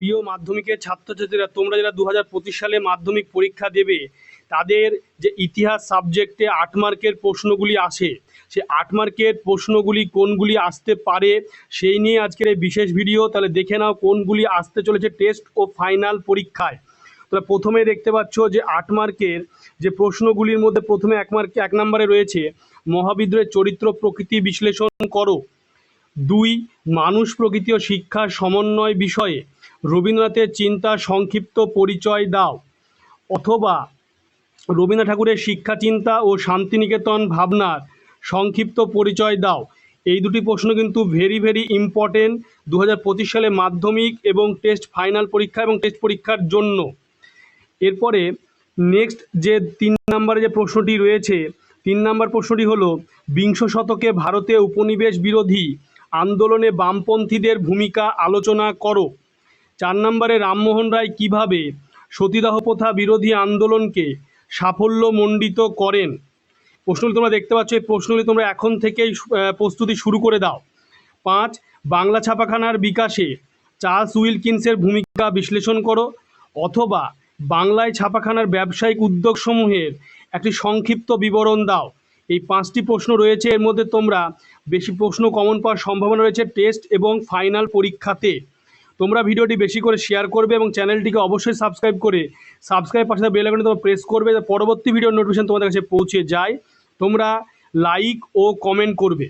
প্রিয় মাধ্যমিকের ছাত্রছাত্রীরা, তোমরা যারা দু হাজার পঁচিশ সালে মাধ্যমিক পরীক্ষা দেবে, তাদের যে ইতিহাস সাবজেক্টে আট মার্কের প্রশ্নগুলি আসে। সে আট মার্কের প্রশ্নগুলি কোনগুলি আসতে পারে, সেই নিয়ে আজকের এই বিশেষ ভিডিও তাহলে দেখে নাও কোনগুলি আসতে চলেছে টেস্ট ও ফাইনাল পরীক্ষায়। তাহলে প্রথমে দেখতে পাচ্ছ যে আট মার্কের যে প্রশ্নগুলির মধ্যে প্রথমে এক মার্কে এক নম্বরে রয়েছে, মহাবিদ্রোহের চরিত্র প্রকৃতি বিশ্লেষণ করো। দুই, মানুষ প্রকৃতি ও শিক্ষার সমন্বয় বিষয়ে রবীন্দ্রনাথের চিন্তার সংক্ষিপ্ত পরিচয় দাও। অথবা রবীন্দ্রনাথ ঠাকুরের শিক্ষা চিন্তা ও শান্তিনিকেতন ভাবনার সংক্ষিপ্ত পরিচয় দাও। এই দুটি প্রশ্ন কিন্তু ভেরি ভেরি ইম্পর্টেন্ট দু হাজার পঁচিশ সালে মাধ্যমিক এবং টেস্ট ফাইনাল পরীক্ষা এবং টেস্ট পরীক্ষার জন্য। এরপরে নেক্সট যে তিন নম্বরে যে প্রশ্নটি রয়েছে, তিন নম্বর প্রশ্নটি হলো, বিংশ শতকে ভারতে উপনিবেশ বিরোধী আন্দোলনে বামপন্থীদের ভূমিকা আলোচনা করো। চার নম্বরে রামমোহন রায় কীভাবে সতীদাহ প্রথা বিরোধী আন্দোলনকে সাফল্যমণ্ডিত করেন? প্রশ্নগুলি তোমরা দেখতে পাচ্ছ, এই প্রশ্নগুলি তোমরা এখন থেকেই প্রস্তুতি শুরু করে দাও। পাঁচ, বাংলা ছাপাখানার বিকাশে চার্লস উইলকিন্সের ভূমিকা বিশ্লেষণ করো অথবা বাংলায় ছাপাখানার ব্যবসায়িক উদ্যোগসমূহের একটি সংক্ষিপ্ত বিবরণ দাও। এই পাঁচটি প্রশ্ন রয়েছে। এর মধ্যে তোমরা বেশি প্রশ্ন কমন পাওয়ার সম্ভাবনা রয়েছে টেস্ট এবং ফাইনাল পরীক্ষাতে। তোমরা ভিডিওটি বেশি করে শেয়ার করবে এবং চ্যানেলটিকে অবশ্যই সাবস্ক্রাইব করে সাবস্ক্রাইব পাশে বেল আইকনে তোমরা প্রেস করবে পরবর্তী ভিডিওর নোটিফিকেশন তোমাদের কাছে পৌঁছে যায়। তোমরা লাইক ও কমেন্ট করবে।